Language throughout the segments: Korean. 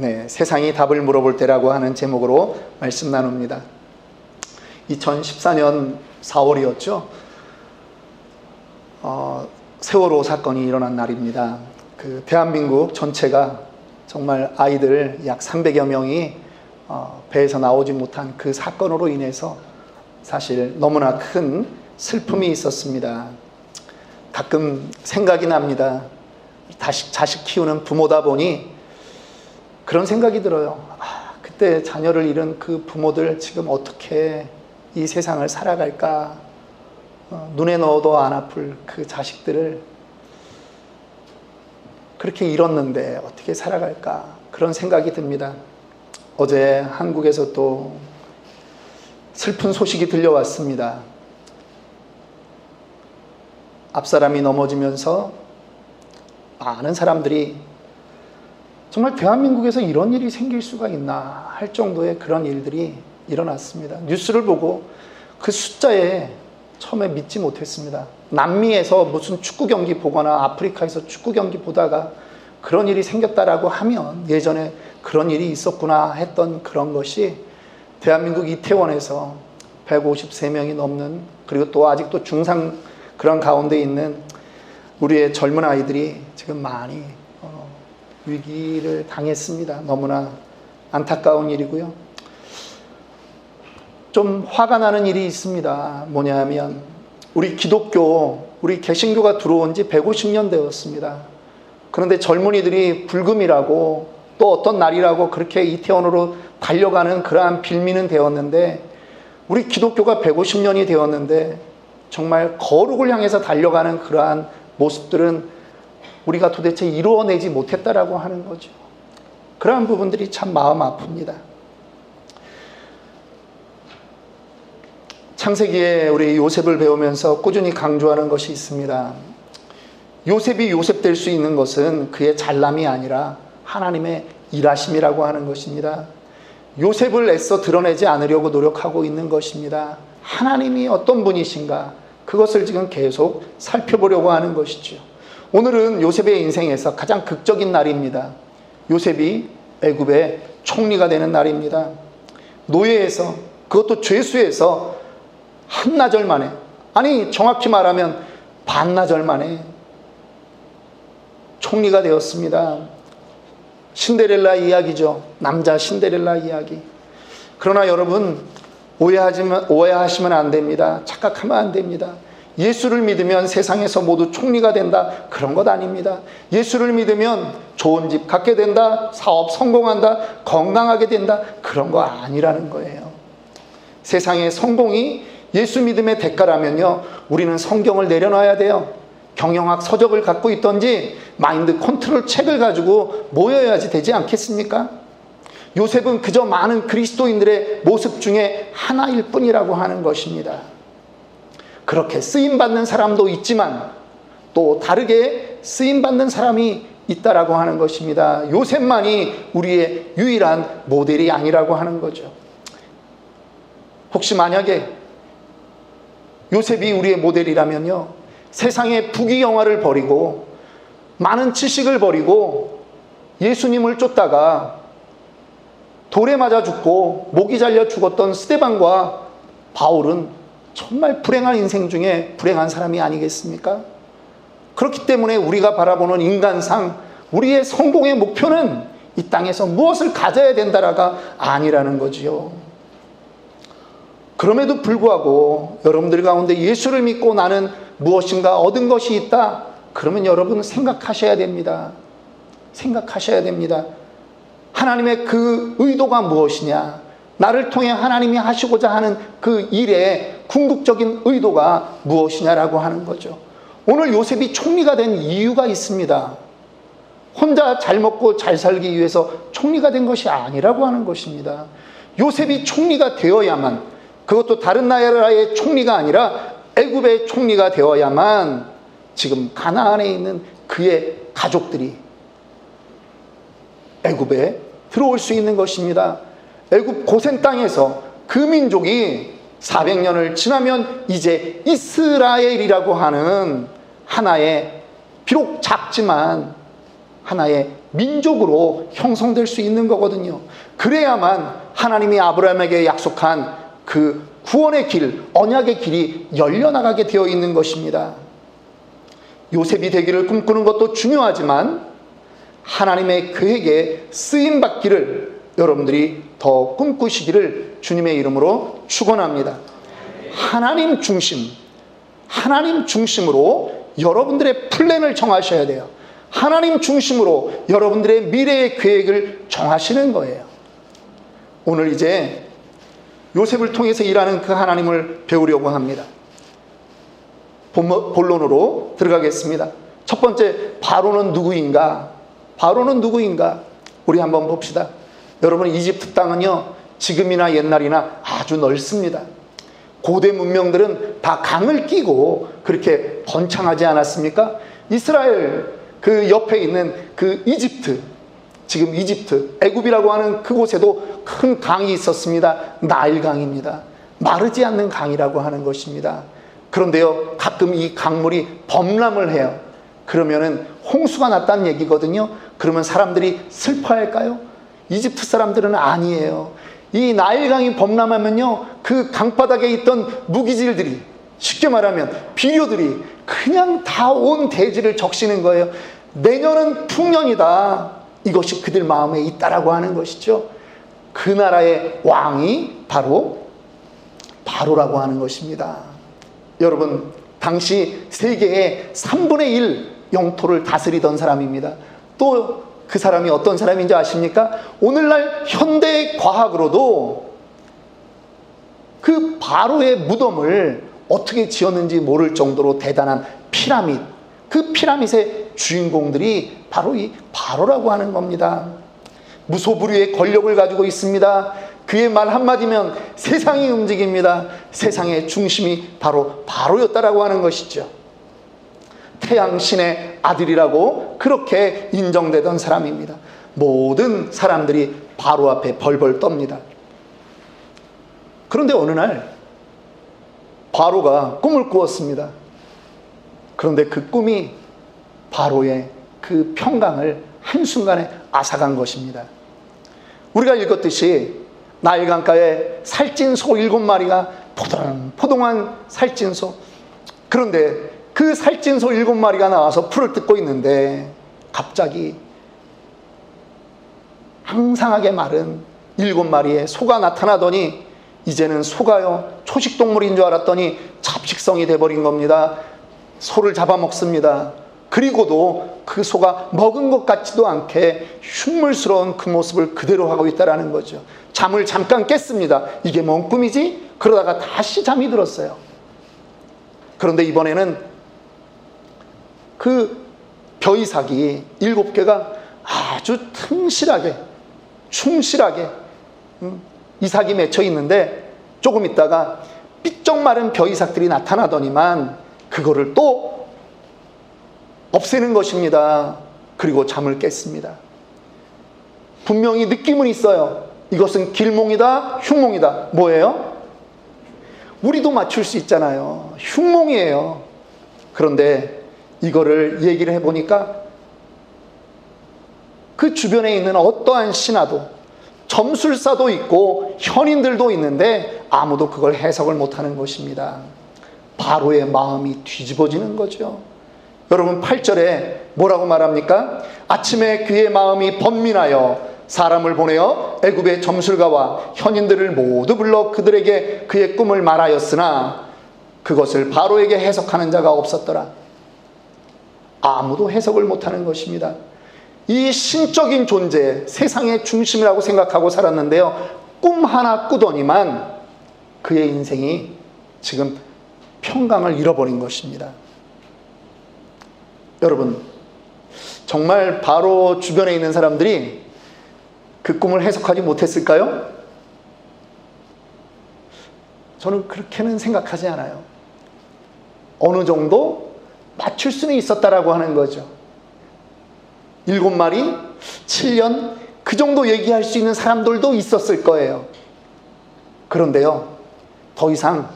네, 세상이 답을 물어볼 때라고 하는 제목으로 말씀 나눕니다. 2014년 4월이었죠. 어, 세월호 사건이 일어난 날입니다. 그 대한민국 전체가 정말 아이들 약 300여 명이 어, 배에서 나오지 못한 그 사건으로 인해서 사실 너무나 큰 슬픔이 있었습니다. 가끔 생각이 납니다. 다시 자식 키우는 부모다 보니 그런 생각이 들어요. 아, 그때 자녀를 잃은 그 부모들 지금 어떻게 이 세상을 살아갈까? 어, 눈에 넣어도 안 아플 그 자식들을 그렇게 잃었는데 어떻게 살아갈까? 그런 생각이 듭니다. 어제 한국에서 또 슬픈 소식이 들려왔습니다. 앞사람이 넘어지면서 많은 사람들이 정말 대한민국에서 이런 일이 생길 수가 있나 할 정도의 그런 일들이 일어났습니다. 뉴스를 보고 그 숫자에 처음에 믿지 못했습니다. 남미에서 무슨 축구 경기 보거나 아프리카에서 축구 경기 보다가 그런 일이 생겼다라고 하면 예전에 그런 일이 있었구나 했던 그런 것이 대한민국 이태원에서 153명이 넘는 그리고 또 아직도 중상 그런 가운데 있는 우리의 젊은 아이들이 지금 많이 위기를 당했습니다. 너무나 안타까운 일이고요. 좀 화가 나는 일이 있습니다. 뭐냐면 우리 기독교, 우리 개신교가 들어온 지 150년 되었습니다. 그런데 젊은이들이 불금이라고 또 어떤 날이라고 그렇게 이태원으로 달려가는 그러한 빌미는 되었는데 우리 기독교가 150년이 되었는데 정말 거룩을 향해서 달려가는 그러한 모습들은 우리가 도대체 이루어내지 못했다라고 하는 거죠. 그러한 부분들이 참 마음 아픕니다. 창세기에 우리 요셉을 배우면서 꾸준히 강조하는 것이 있습니다. 요셉이 요셉 될 수 있는 것은 그의 잘남이 아니라 하나님의 일하심이라고 하는 것입니다. 요셉을 애써 드러내지 않으려고 노력하고 있는 것입니다. 하나님이 어떤 분이신가? 그것을 지금 계속 살펴보려고 하는 것이죠. 오늘은 요셉의 인생에서 가장 극적인 날입니다. 요셉이 애굽의 총리가 되는 날입니다. 노예에서 그것도 죄수에서 한나절 만에 아니 정확히 말하면 반나절 만에 총리가 되었습니다. 신데렐라 이야기죠. 남자 신데렐라 이야기. 그러나 여러분 오해하지만 오해하시면 안 됩니다. 착각하면 안 됩니다. 예수를 믿으면 세상에서 모두 총리가 된다. 그런 것 아닙니다. 예수를 믿으면 좋은 집 갖게 된다. 사업 성공한다. 건강하게 된다. 그런 거 아니라는 거예요. 세상의 성공이 예수 믿음의 대가라면요. 우리는 성경을 내려놔야 돼요. 경영학 서적을 갖고 있던지 마인드 컨트롤 책을 가지고 모여야지 되지 않겠습니까? 요셉은 그저 많은 그리스도인들의 모습 중에 하나일 뿐이라고 하는 것입니다. 그렇게 쓰임받는 사람도 있지만 또 다르게 쓰임받는 사람이 있다라고 하는 것입니다. 요셉만이 우리의 유일한 모델이 아니라고 하는 거죠. 혹시 만약에 요셉이 우리의 모델이라면요. 세상의 부귀영화를 버리고 많은 지식을 버리고 예수님을 쫓다가 돌에 맞아 죽고 목이 잘려 죽었던 스테반과 바울은 정말 불행한 인생 중에 불행한 사람이 아니겠습니까? 그렇기 때문에 우리가 바라보는 인간상 우리의 성공의 목표는 이 땅에서 무엇을 가져야 된다라가 아니라는 거지요. 그럼에도 불구하고 여러분들 가운데 예수를 믿고 나는 무엇인가 얻은 것이 있다. 그러면 여러분 생각하셔야 됩니다. 생각하셔야 됩니다. 하나님의 그 의도가 무엇이냐? 나를 통해 하나님이 하시고자 하는 그 일의 궁극적인 의도가 무엇이냐라고 하는 거죠. 오늘 요셉이 총리가 된 이유가 있습니다. 혼자 잘 먹고 잘 살기 위해서 총리가 된 것이 아니라고 하는 것입니다. 요셉이 총리가 되어야만 그것도 다른 나라의 총리가 아니라 애굽의 총리가 되어야만 지금 가나안에 있는 그의 가족들이 애굽에 들어올 수 있는 것입니다. 애굽 고센 땅에서 그 민족이 400년을 지나면 이제 이스라엘이라고 하는 하나의 비록 작지만 하나의 민족으로 형성될 수 있는 거거든요. 그래야만 하나님이 아브라함에게 약속한 그 구원의 길, 언약의 길이 열려나가게 되어 있는 것입니다. 요셉이 되기를 꿈꾸는 것도 중요하지만 하나님의 계획에 쓰임 받기를 여러분들이 더 꿈꾸시기를 주님의 이름으로 축원합니다. 하나님 중심, 하나님 중심으로 여러분들의 플랜을 정하셔야 돼요. 하나님 중심으로 여러분들의 미래의 계획을 정하시는 거예요. 오늘 이제 요셉을 통해서 일하는 그 하나님을 배우려고 합니다. 본론으로 들어가겠습니다. 첫 번째, 바로는 누구인가? 바로는 누구인가? 우리 한번 봅시다. 여러분, 이집트 땅은요, 지금이나 옛날이나 아주 넓습니다. 고대 문명들은 다 강을 끼고 그렇게 번창하지 않았습니까? 이스라엘 그 옆에 있는 그 이집트, 지금 이집트, 애굽이라고 하는 그곳에도 큰 강이 있었습니다. 나일강입니다. 마르지 않는 강이라고 하는 것입니다. 그런데요, 가끔 이 강물이 범람을 해요. 그러면은 홍수가 났다는 얘기거든요. 그러면 사람들이 슬퍼할까요? 이집트 사람들은 아니에요. 이 나일강이 범람하면요, 그 강바닥에 있던 무기질들이, 쉽게 말하면 비료들이 그냥 다 온 대지를 적시는 거예요. 내년은 풍년이다. 이것이 그들 마음에 있다라고 하는 것이죠. 그 나라의 왕이 바로 바로라고 하는 것입니다. 여러분, 당시 세계의 3분의 1 영토를 다스리던 사람입니다. 또 그 사람이 어떤 사람인지 아십니까? 오늘날 현대 과학으로도 그 바로의 무덤을 어떻게 지었는지 모를 정도로 대단한 피라밋, 그 피라밋의 주인공들이 바로 이 바로라고 하는 겁니다. 무소불위의 권력을 가지고 있습니다. 그의 말 한마디면 세상이 움직입니다. 세상의 중심이 바로 바로였다라고 하는 것이죠. 태양신의 아들이라고 그렇게 인정되던 사람입니다. 모든 사람들이 바로 앞에 벌벌 떱니다. 그런데 어느 날 바로가 꿈을 꾸었습니다. 그런데 그 꿈이 바로의 그 평강을 한순간에 앗아간 것입니다. 우리가 읽었듯이 나일강가에 살찐 소 일곱 마리가 포동포동한 살찐 소. 그런데 그 살찐 소 일곱 마리가 나와서 풀을 뜯고 있는데 갑자기 항상하게 마른 일곱 마리의 소가 나타나더니 이제는 소가요 초식동물인 줄 알았더니 잡식성이 돼버린 겁니다. 소를 잡아먹습니다. 그리고도 그 소가 먹은 것 같지도 않게 흉물스러운 그 모습을 그대로 하고 있다라는 거죠. 잠을 잠깐 깼습니다. 이게 뭔 꿈이지? 그러다가 다시 잠이 들었어요. 그런데 이번에는 그 벼이삭이 일곱 개가 아주 튼실하게, 충실하게 음, 이삭이 맺혀 있는데 조금 있다가 삐쩍 마른 벼이삭들이 나타나더니만 그거를 또 없애는 것입니다. 그리고 잠을 깼습니다. 분명히 느낌은 있어요. 이것은 길몽이다, 흉몽이다. 뭐예요? 우리도 맞출 수 있잖아요. 흉몽이에요. 그런데 이거를 얘기를 해보니까 그 주변에 있는 어떠한 신하도 점술사도 있고 현인들도 있는데 아무도 그걸 해석을 못하는 것입니다. 바로의 마음이 뒤집어지는 거죠. 여러분 8절에 뭐라고 말합니까? 아침에 그의 마음이 번민하여 사람을 보내어 애굽의 점술가와 현인들을 모두 불러 그들에게 그의 꿈을 말하였으나 그것을 바로에게 해석하는 자가 없었더라. 아무도 해석을 못하는 것입니다. 이 신적인 존재, 세상의 중심이라고 생각하고 살았는데요. 꿈 하나 꾸더니만 그의 인생이 지금 평강을 잃어버린 것입니다. 여러분, 정말 바로 주변에 있는 사람들이 그 꿈을 해석하지 못했을까요? 저는 그렇게는 생각하지 않아요. 어느 정도 맞출 수는 있었다라고 하는 거죠. 일곱 마리, 7년, 그 정도 얘기할 수 있는 사람들도 있었을 거예요. 그런데요, 더 이상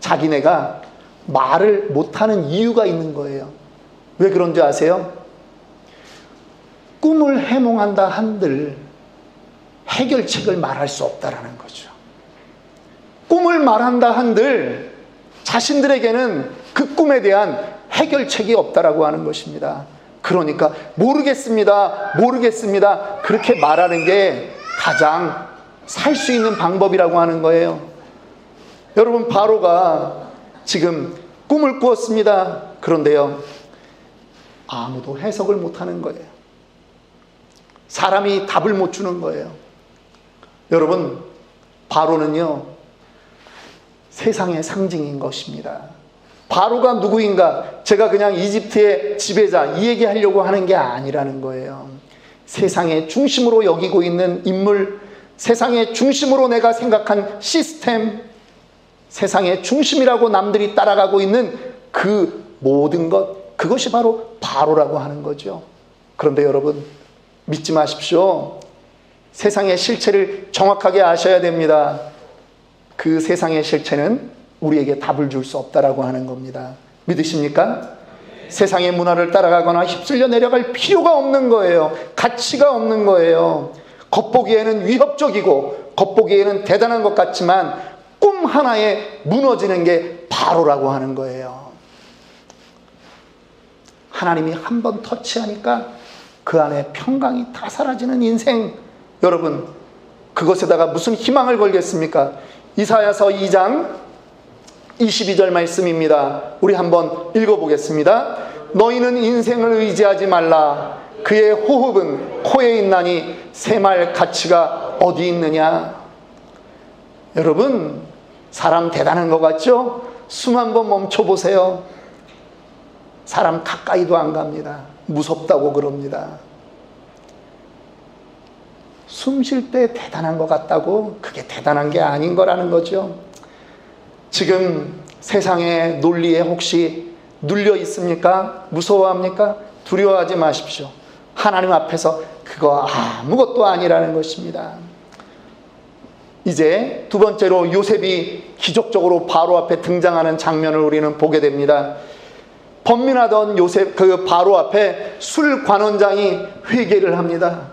자기네가 말을 못하는 이유가 있는 거예요. 왜 그런지 아세요? 꿈을 해몽한다 한들 해결책을 말할 수 없다라는 거죠. 꿈을 말한다 한들 자신들에게는 그 꿈에 대한 해결책이 없다라고 하는 것입니다. 그러니까 모르겠습니다. 모르겠습니다. 그렇게 말하는 게 가장 살 수 있는 방법이라고 하는 거예요. 여러분 바로가 지금 꿈을 꾸었습니다. 그런데요. 아무도 해석을 못 하는 거예요. 사람이 답을 못 주는 거예요. 여러분 바로는요. 세상의 상징인 것입니다. 바로가 누구인가? 제가 그냥 이집트의 지배자 이 얘기 하려고 하는 게 아니라는 거예요. 세상의 중심으로 여기고 있는 인물, 세상의 중심으로 내가 생각한 시스템, 세상의 중심이라고 남들이 따라가고 있는 그 모든 것, 그것이 바로 바로라고 하는 거죠. 그런데 여러분, 믿지 마십시오. 세상의 실체를 정확하게 아셔야 됩니다. 그 세상의 실체는 우리에게 답을 줄 수 없다라고 하는 겁니다. 믿으십니까? 세상의 문화를 따라가거나 휩쓸려 내려갈 필요가 없는 거예요. 가치가 없는 거예요. 겉보기에는 위협적이고 겉보기에는 대단한 것 같지만 꿈 하나에 무너지는 게 바로라고 하는 거예요. 하나님이 한 번 터치하니까 그 안에 평강이 다 사라지는 인생. 여러분, 그것에다가 무슨 희망을 걸겠습니까? 이사야서 2장 22절 말씀입니다. 우리 한번 읽어보겠습니다. 너희는 인생을 의지하지 말라. 그의 호흡은 코에 있나니 새말 가치가 어디 있느냐? 여러분, 사람 대단한 것 같죠? 숨 한번 멈춰보세요. 사람 가까이도 안 갑니다. 무섭다고 그럽니다. 숨 쉴 때 대단한 것 같다고 그게 대단한 게 아닌 거라는 거죠. 지금 세상의 논리에 혹시 눌려 있습니까? 무서워합니까? 두려워하지 마십시오. 하나님 앞에서 그거 아무것도 아니라는 것입니다. 이제 두 번째로 요셉이 기적적으로 바로 앞에 등장하는 장면을 우리는 보게 됩니다. 번민하던 요셉 그 바로 앞에 술 관원장이 회개를 합니다.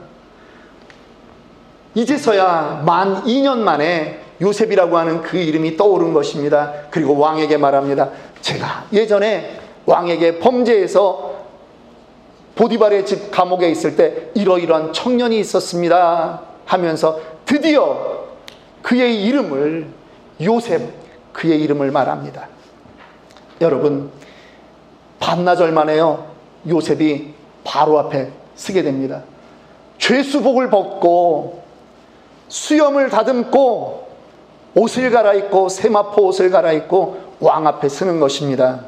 이제서야 만 2년 만에 요셉이라고 하는 그 이름이 떠오른 것입니다. 그리고 왕에게 말합니다. 제가 예전에 왕에게 범죄해서 보디발의 집 감옥에 있을 때 이러이러한 청년이 있었습니다. 하면서 드디어 그의 이름을 요셉 그의 이름을 말합니다. 여러분 반나절 만에요. 요셉이 바로 앞에 서게 됩니다. 죄수복을 벗고 수염을 다듬고 옷을 갈아입고 세마포 옷을 갈아입고 왕 앞에 서는 것입니다.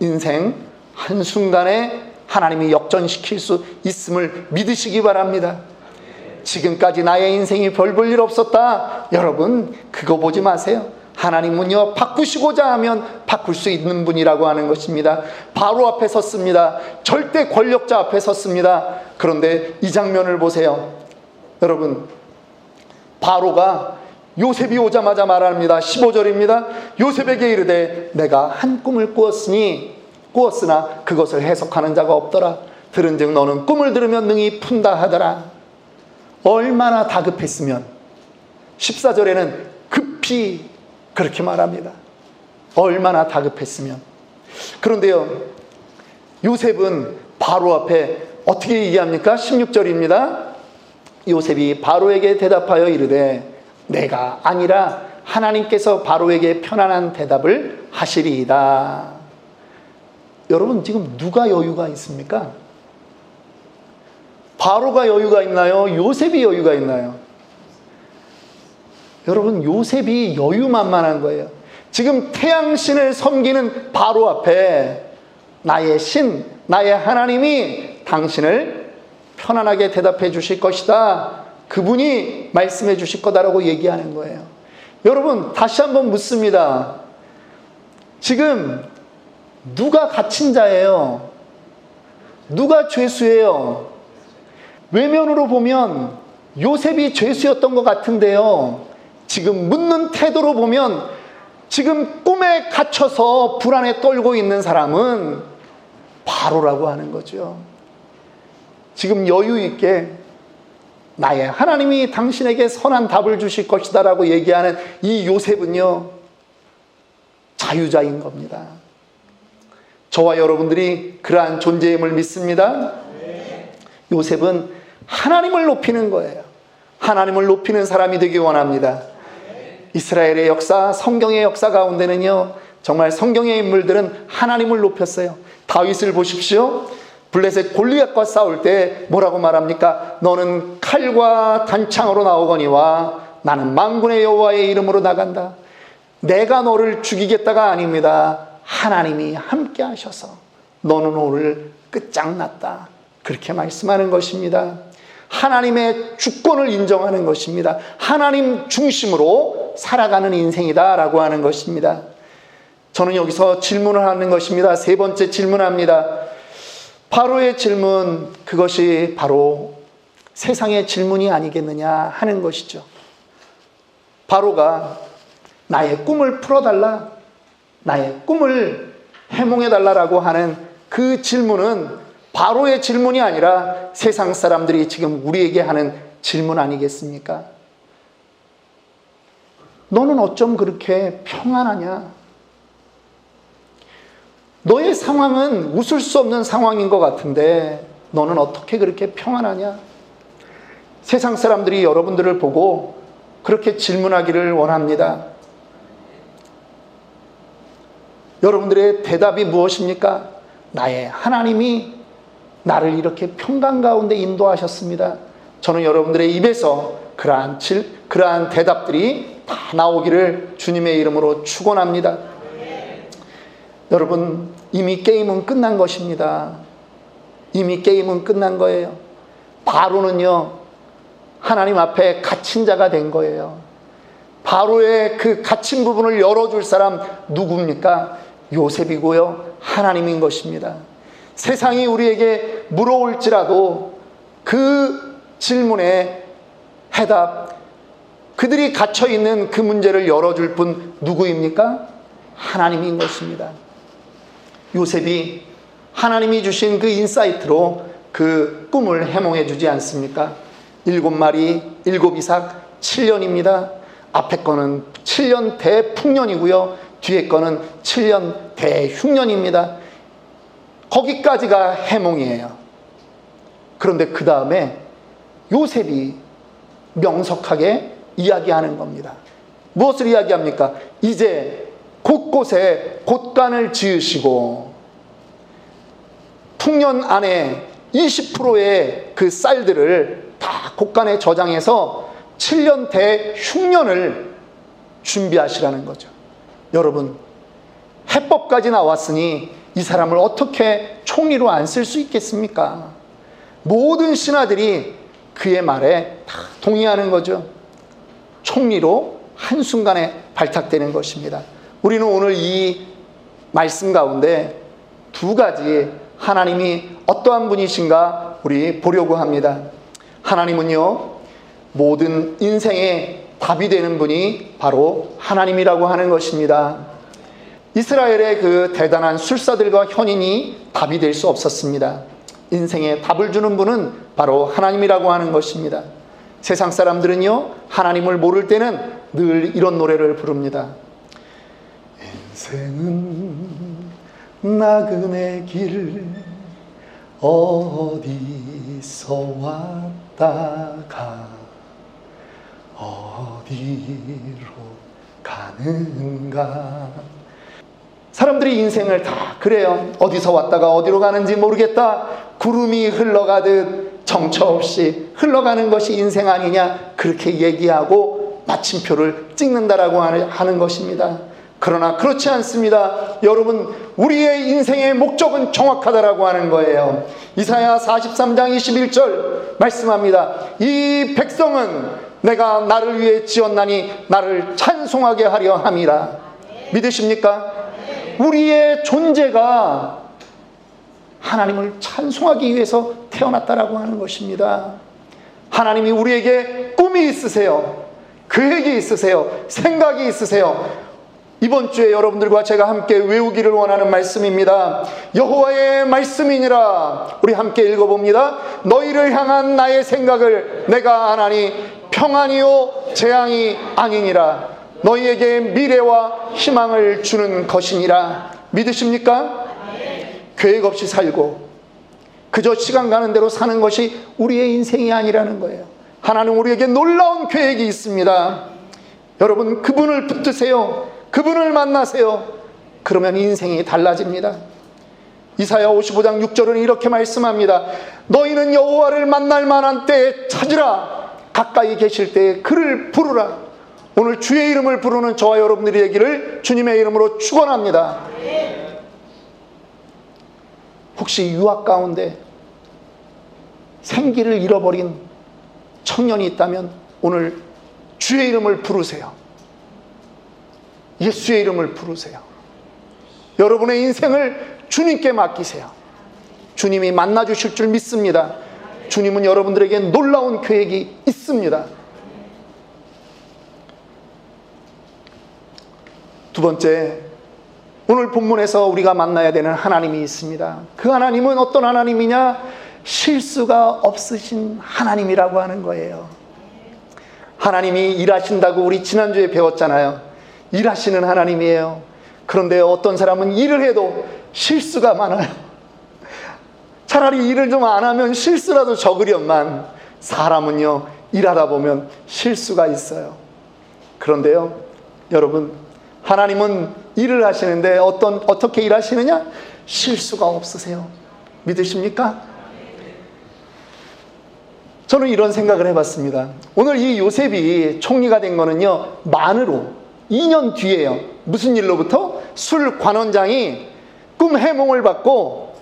인생 한순간에 하나님이 역전시킬 수 있음을 믿으시기 바랍니다. 지금까지 나의 인생이 별 볼 일 없었다. 여러분, 그거 보지 마세요. 하나님은요, 바꾸시고자 하면 바꿀 수 있는 분이라고 하는 것입니다. 바로 앞에 섰습니다. 절대 권력자 앞에 섰습니다. 그런데 이 장면을 보세요. 여러분, 바로가 요셉이 오자마자 말합니다. 15절입니다. 요셉에게 이르되 내가 한 꿈을 꾸었으니 꾸었으나 그것을 해석하는 자가 없더라. 들은즉 너는 꿈을 들으면 능히 푼다 하더라. 얼마나 다급했으면 14절에는 급히 그렇게 말합니다. 얼마나 다급했으면 그런데요. 요셉은 바로 앞에 어떻게 얘기합니까? 16절입니다. 요셉이 바로에게 대답하여 이르되 내가 아니라 하나님께서 바로에게 편안한 대답을 하시리이다. 여러분 지금 누가 여유가 있습니까? 바로가 여유가 있나요? 요셉이 여유가 있나요? 여러분 요셉이 여유만만한 거예요. 지금 태양신을 섬기는 바로 앞에 나의 신, 나의 하나님이 당신을 편안하게 대답해 주실 것이다. 그분이 말씀해 주실 거다라고 얘기하는 거예요. 여러분, 다시 한번 묻습니다. 지금 누가 갇힌 자예요? 누가 죄수예요? 외면으로 보면 요셉이 죄수였던 것 같은데요. 지금 묻는 태도로 보면 지금 꿈에 갇혀서 불안에 떨고 있는 사람은 바로라고 하는 거죠. 지금 여유 있게 나의 하나님이 당신에게 선한 답을 주실 것이다 라고 얘기하는 이 요셉은요, 자유자인 겁니다. 저와 여러분들이 그러한 존재임을 믿습니다. 요셉은 하나님을 높이는 거예요. 하나님을 높이는 사람이 되기 원합니다. 이스라엘의 역사, 성경의 역사 가운데는요, 정말 성경의 인물들은 하나님을 높였어요. 다윗을 보십시오. 블레셋 골리앗과 싸울 때 뭐라고 말합니까? 너는 칼과 단창으로 나오거니와 나는 망군의 여호와의 이름으로 나간다. 내가 너를 죽이겠다가 아닙니다. 하나님이 함께 하셔서 너는 오늘 끝장났다. 그렇게 말씀하는 것입니다. 하나님의 주권을 인정하는 것입니다. 하나님 중심으로 살아가는 인생이다라고 하는 것입니다. 저는 여기서 질문을 하는 것입니다. 세 번째 질문합니다. 바로의 질문, 그것이 바로 세상의 질문이 아니겠느냐 하는 것이죠. 바로가 나의 꿈을 풀어달라, 나의 꿈을 해몽해달라라고 하는 그 질문은 바로의 질문이 아니라 세상 사람들이 지금 우리에게 하는 질문 아니겠습니까? 너는 어쩜 그렇게 평안하냐? 너의 상황은 웃을 수 없는 상황인 것 같은데 너는 어떻게 그렇게 평안하냐? 세상 사람들이 여러분들을 보고 그렇게 질문하기를 원합니다. 여러분들의 대답이 무엇입니까? 나의 하나님이 나를 이렇게 평강 가운데 인도하셨습니다. 저는 여러분들의 입에서 그러한 질, 그러한 대답들이 다 나오기를 주님의 이름으로 축원합니다. 여러분 이미 게임은 끝난 것입니다. 이미 게임은 끝난 거예요. 바로는요 하나님 앞에 갇힌 자가 된 거예요. 바로의 그 갇힌 부분을 열어줄 사람 누굽니까? 요셉이고요 하나님인 것입니다. 세상이 우리에게 물어올지라도 그 질문에 해답, 그들이 갇혀 있는 그 문제를 열어줄 분 누구입니까? 하나님인 것입니다. 요셉이 하나님이 주신 그 인사이트로 그 꿈을 해몽해 주지 않습니까? 일곱 마리, 일곱 이삭, 7년입니다. 앞에 거는 7년 대풍년이고요. 뒤에 거는 7년 대흉년입니다. 거기까지가 해몽이에요. 그런데 그 다음에 요셉이 명석하게 이야기하는 겁니다. 무엇을 이야기합니까? 이제 곳곳에 곳간을 지으시고 풍년 안에 20%의 그 쌀들을 다 곳간에 저장해서 7년 대 흉년을 준비하시라는 거죠. 여러분, 해법까지 나왔으니 이 사람을 어떻게 총리로 안 쓸 수 있겠습니까? 모든 신하들이 그의 말에 다 동의하는 거죠. 총리로 한순간에 발탁되는 것입니다. 우리는 오늘 이 말씀 가운데 두 가지 하나님이 어떠한 분이신가 우리 보려고 합니다. 하나님은요, 모든 인생의 답이 되는 분이 바로 하나님이라고 하는 것입니다. 이스라엘의 그 대단한 술사들과 현인이 답이 될 수 없었습니다. 인생에 답을 주는 분은 바로 하나님이라고 하는 것입니다. 세상 사람들은요, 하나님을 모를 때는 늘 이런 노래를 부릅니다. 인생은 나그네 길 어디서 왔다가 어디로 가는가 사람들이 인생을 다 그래요. 어디서 왔다가 어디로 가는지 모르겠다. 구름이 흘러가듯 정처 없이 흘러가는 것이 인생 아니냐. 그렇게 얘기하고 마침표를 찍는다라고 하는 것입니다. 그러나 그렇지 않습니다. 여러분, 우리의 인생의 목적은 정확하다라고 하는 거예요. 이사야 43장 21절 말씀합니다. 이 백성은 내가 나를 위해 지었나니 나를 찬송하게 하려 함이라. 믿으십니까? 우리의 존재가 하나님을 찬송하기 위해서 태어났다라고 하는 것입니다. 하나님이 우리에게 꿈이 있으세요. 계획이 있으세요. 생각이 있으세요. 이번 주에 여러분들과 제가 함께 외우기를 원하는 말씀입니다. 여호와의 말씀이니라. 우리 함께 읽어봅니다. 너희를 향한 나의 생각을 내가 아나니 평안이요 재앙이 아니니라. 너희에게 미래와 희망을 주는 것이니라. 믿으십니까? 계획 없이 살고 그저 시간 가는 대로 사는 것이 우리의 인생이 아니라는 거예요. 하나님 우리에게 놀라운 계획이 있습니다. 여러분 그분을 붙드세요. 그분을 만나세요. 그러면 인생이 달라집니다. 이사야 55장 6절은 이렇게 말씀합니다. 너희는 여호와를 만날 만한 때에 찾으라. 가까이 계실 때에 그를 부르라. 오늘 주의 이름을 부르는 저와 여러분들이 되기를 주님의 이름으로 축원합니다. 혹시 유학 가운데 생기를 잃어버린 청년이 있다면 오늘 주의 이름을 부르세요. 예수의 이름을 부르세요. 여러분의 인생을 주님께 맡기세요. 주님이 만나 주실 줄 믿습니다. 주님은 여러분들에게 놀라운 계획이 있습니다. 두 번째, 오늘 본문에서 우리가 만나야 되는 하나님이 있습니다. 그 하나님은 어떤 하나님이냐? 실수가 없으신 하나님이라고 하는 거예요. 하나님이 일하신다고 우리 지난주에 배웠잖아요. 일하시는 하나님이에요. 그런데 어떤 사람은 일을 해도 실수가 많아요. 차라리 일을 좀 안 하면 실수라도 적으련만 사람은요, 일하다 보면 실수가 있어요. 그런데요, 여러분, 하나님은 일을 하시는데 어떤, 어떻게 일하시느냐? 실수가 없으세요. 믿으십니까? 저는 이런 생각을 해봤습니다. 오늘 이 요셉이 총리가 된 거는요, 만으로 2년 뒤에요. 무슨 일로부터? 술 관원장이 꿈 해몽을 받고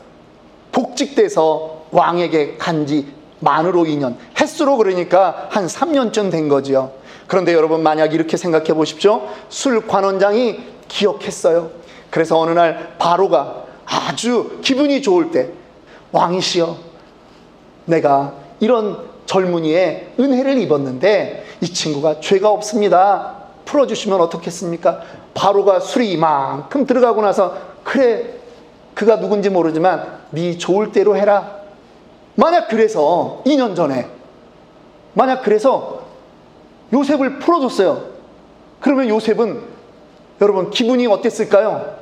복직돼서 왕에게 간 지 만으로 2년. 횟수로 그러니까 한 3년쯤 된 거지요. 그런데 여러분 만약 이렇게 생각해 보십시오. 술 관원장이 기억했어요. 그래서 어느 날 바로가 아주 기분이 좋을 때 왕이시여 내가 이런 젊은이의 은혜를 입었는데 이 친구가 죄가 없습니다. 풀어주시면 어떻겠습니까? 바로가 술이 이만큼 들어가고 나서 그래 그가 누군지 모르지만 네 좋을 대로 해라. 만약 그래서 2년 전에 만약 그래서 요셉을 풀어줬어요. 그러면 요셉은 여러분 기분이 어땠을까요?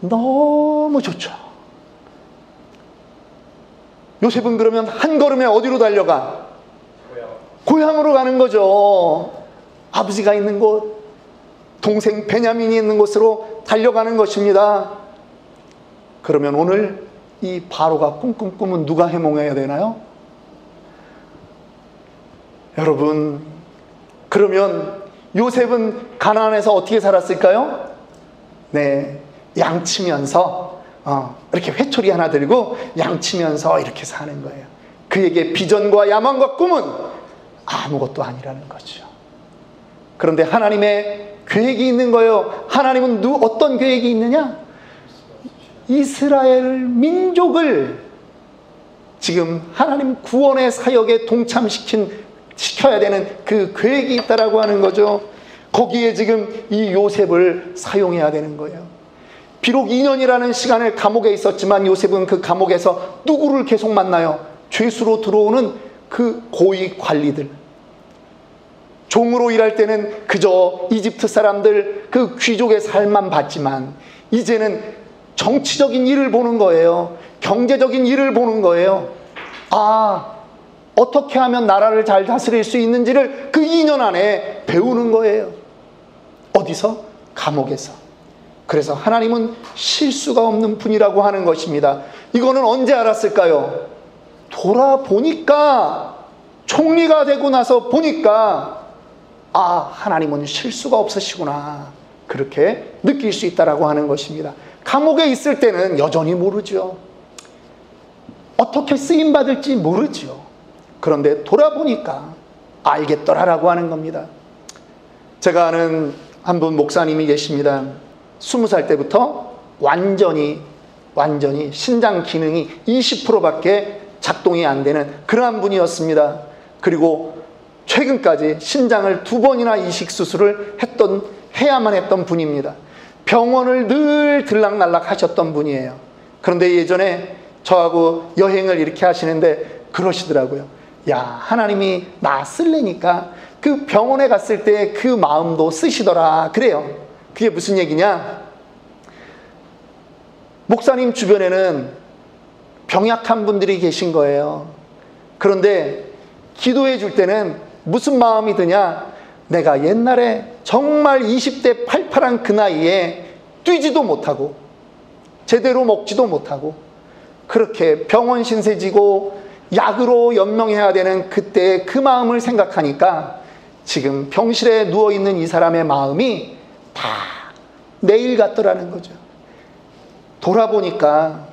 너무 좋죠. 요셉은 그러면 한 걸음에 어디로 달려가? 고향 으로 가는 거죠. 아버지가 있는 곳, 동생 베냐민이 있는 곳으로 달려가는 것입니다. 그러면 오늘 이 바로가 꿈꾼 꿈은 누가 해몽해야 되나요? 여러분, 그러면 요셉은 가나안에서 어떻게 살았을까요? 네, 양치면서 어, 이렇게 회초리 하나 들고 양치면서 이렇게 사는 거예요. 그에게 비전과 야망과 꿈은 아무것도 아니라는 거죠. 그런데 하나님의 계획이 있는 거예요. 하나님은 누 어떤 계획이 있느냐? 이스라엘 민족을 지금 하나님 구원의 사역에 동참시킨 시켜야 되는 그 계획이 있다라고 하는 거죠. 거기에 지금 이 요셉을 사용해야 되는 거예요. 비록 2년이라는 시간을 감옥에 있었지만 요셉은 그 감옥에서 누구를 계속 만나요? 죄수로 들어오는 그 고위 관리들. 종으로 일할 때는 그저 이집트 사람들 그 귀족의 삶만 봤지만 이제는 정치적인 일을 보는 거예요. 경제적인 일을 보는 거예요. 아, 어떻게 하면 나라를 잘 다스릴 수 있는지를 그 2년 안에 배우는 거예요. 어디서? 감옥에서. 그래서 하나님은 실수가 없는 분이라고 하는 것입니다. 이거는 언제 알았을까요? 돌아보니까, 총리가 되고 나서 보니까, 아, 하나님은 실수가 없으시구나. 그렇게 느낄 수 있다라고 하는 것입니다. 감옥에 있을 때는 여전히 모르죠. 어떻게 쓰임 받을지 모르죠. 그런데 돌아보니까 알겠더라라고 하는 겁니다. 제가 아는 한 분 목사님이 계십니다. 스무 살 때부터 완전히 완전히 신장 기능이 20%밖에 작동이 안 되는 그러한 분이었습니다. 그리고 최근까지 신장을 두 번이나 이식 수술을 했던 해야만 했던 분입니다. 병원을 늘 들락날락 하셨던 분이에요. 그런데 예전에 저하고 여행을 이렇게 하시는데 그러시더라고요. 야, 하나님이 나 쓸래니까 그 병원에 갔을 때 그 마음도 쓰시더라. 그래요. 그게 무슨 얘기냐? 목사님 주변에는 병약한 분들이 계신 거예요. 그런데 기도해 줄 때는 무슨 마음이 드냐? 내가 옛날에 정말 20대 팔팔한 그 나이에 뛰지도 못하고 제대로 먹지도 못하고 그렇게 병원 신세 지고 약으로 연명해야 되는 그때의 그 마음을 생각하니까 지금 병실에 누워 있는 이 사람의 마음이 다 내일 같더라는 거죠. 돌아보니까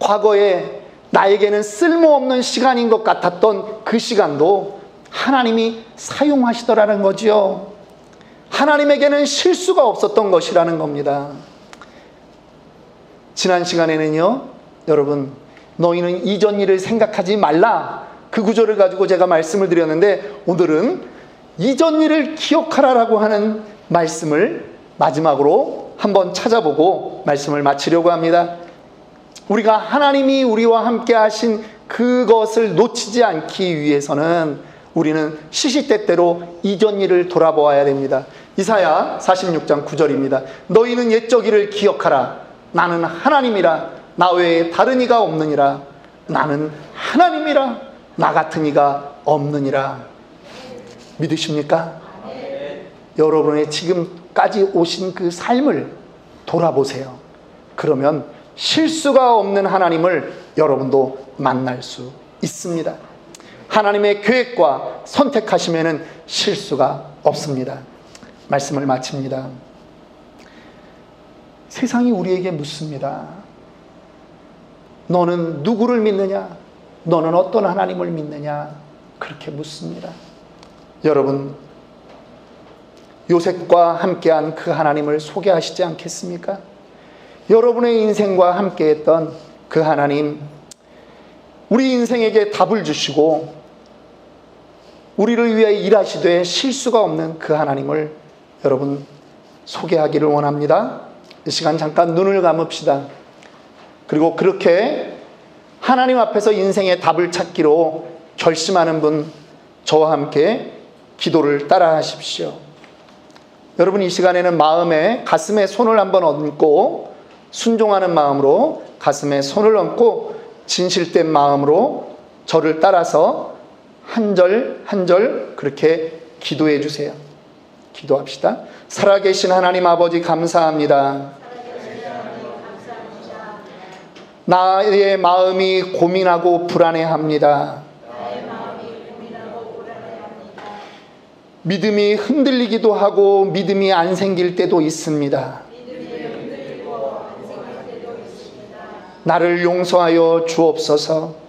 과거에 나에게는 쓸모없는 시간인 것 같았던 그 시간도 하나님이 사용하시더라는 거지요. 하나님에게는 실수가 없었던 것이라는 겁니다. 지난 시간에는요, 여러분, 너희는 이전 일을 생각하지 말라. 그 구절을 가지고 제가 말씀을 드렸는데, 오늘은 이전 일을 기억하라라고 하는 말씀을 마지막으로 한번 찾아보고 말씀을 마치려고 합니다. 우리가 하나님이 우리와 함께 하신 그것을 놓치지 않기 위해서는 우리는 시시때때로 이전 일을 돌아보아야 됩니다. 이사야 46장 9절입니다. 너희는 옛적 일을 기억하라. 나는 하나님이라. 나 외에 다른 이가 없느니라. 나는 하나님이라. 나 같은 이가 없느니라. 믿으십니까? 여러분의 지금까지 오신 그 삶을 돌아보세요. 그러면 실수가 없는 하나님을 여러분도 만날 수 있습니다. 하나님의 계획과 선택하시면 실수가 없습니다. 말씀을 마칩니다. 세상이 우리에게 묻습니다. 너는 누구를 믿느냐? 너는 어떤 하나님을 믿느냐? 그렇게 묻습니다. 여러분, 요셉과 함께한 그 하나님을 소개하시지 않겠습니까? 여러분의 인생과 함께했던 그 하나님, 우리 인생에게 답을 주시고, 우리를 위해 일하시되 실수가 없는 그 하나님을 여러분 소개하기를 원합니다. 이 시간 잠깐 눈을 감읍시다. 그리고 그렇게 하나님 앞에서 인생의 답을 찾기로 결심하는 분, 저와 함께 기도를 따라 하십시오. 여러분 이 시간에는 마음에 가슴에 손을 한번 얹고 순종하는 마음으로 가슴에 손을 얹고 진실된 마음으로 저를 따라서 한 절 한 절 그렇게 기도해 주세요. 기도합시다. 살아계신 하나님 아버지 감사합니다. 나의 마음이 고민하고 불안해합니다. 믿음이 흔들리기도 하고 믿음이 안 생길 때도 있습니다. 나를 용서하여 주옵소서.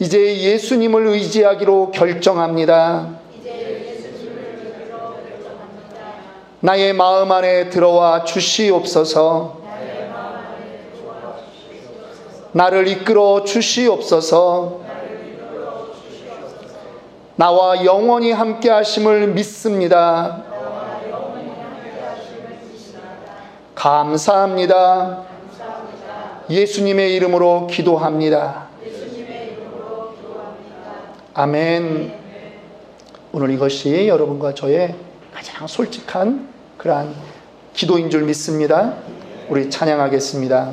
이제 예수님을 의지하기로 결정합니다. 나의 마음 안에 들어와 주시옵소서. 나를 이끌어 주시옵소서. 나와 영원히 함께 하심을 믿습니다. 감사합니다. 예수님의 이름으로 기도합니다. 아멘. 오늘 이것이 여러분과 저의 가장 솔직한 그러한 기도인 줄 믿습니다. 우리 찬양하겠습니다.